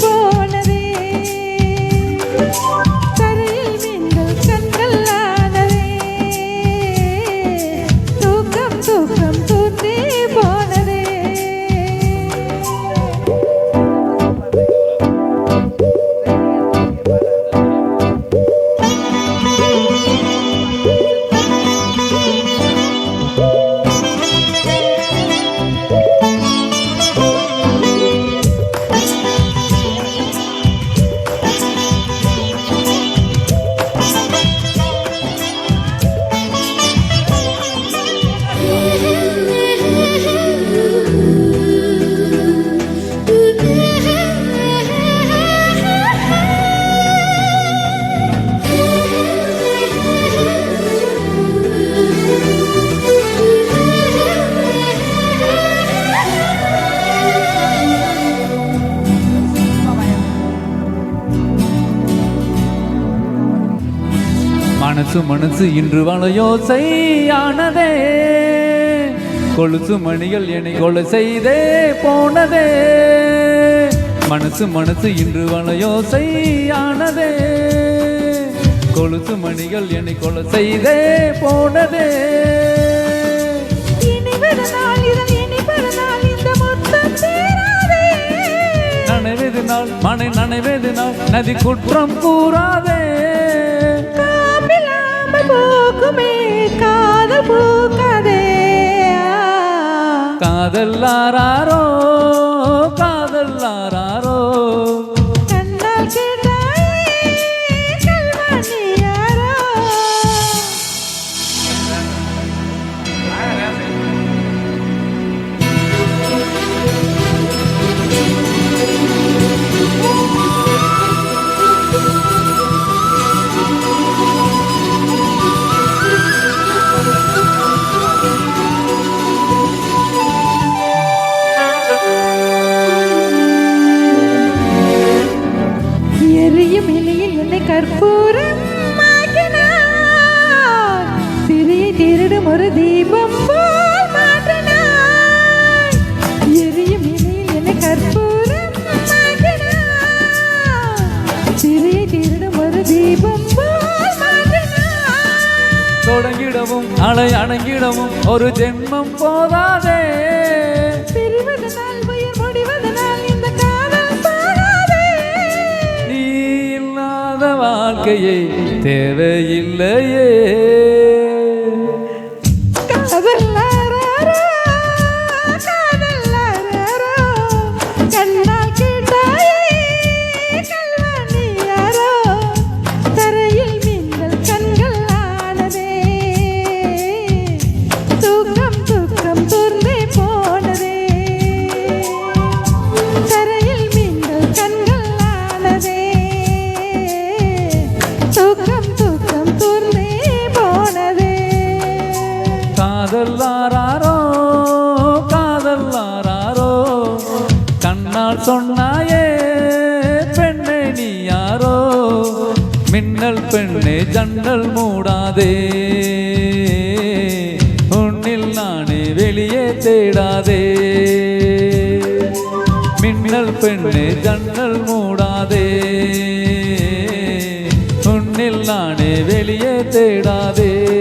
broken. மனசு மனசு இன்று வளையோசையானதே கொலுசு மணிகள் என்னை கொலை செய்தே போனதே. மனசு மனசு இன்று வளையோசையானதே கொலுசு மணிகள் என்னை கொலை செய்தே போனதே. நனைவது நாள் மனை நனைவது நாள் நதி குற்றம் கூறாதே. காப்பில்லாம போக்குமே காதல் பூக்காதே. காதல்லாரோ காதல்லாரோ கற்பூரம் ஆக்கினாய். சிறிய திருடும் ஒரு தீபம் போல் மாற்றினாய். எரியும் இலையில் என்னை கற்பூரம் ஆக்கினாய். சிறிய திருடும் ஒரு தீபம் போல் மாற்றினாய். தொடங்கிடவும் அலை அடங்கிடவும் ஒரு ஜென்மம் போதாதே பிரிவதனால் உயிர் முடிவதனால் வாழ்க்கையே தேவையில்லையே. காதல்லாரோ கண்ணால் சொன்னாயே பெண்ணே நீ யாரோ? மின்னல் பெண்ணே ஜன்னல் மூடாதே. உன்னில் நானே வெளியே தேடாதே. மின்னல் பெண்ணே ஜன்னல் மூடாதே. உன்னில் நானே வெளியே தேடாதே.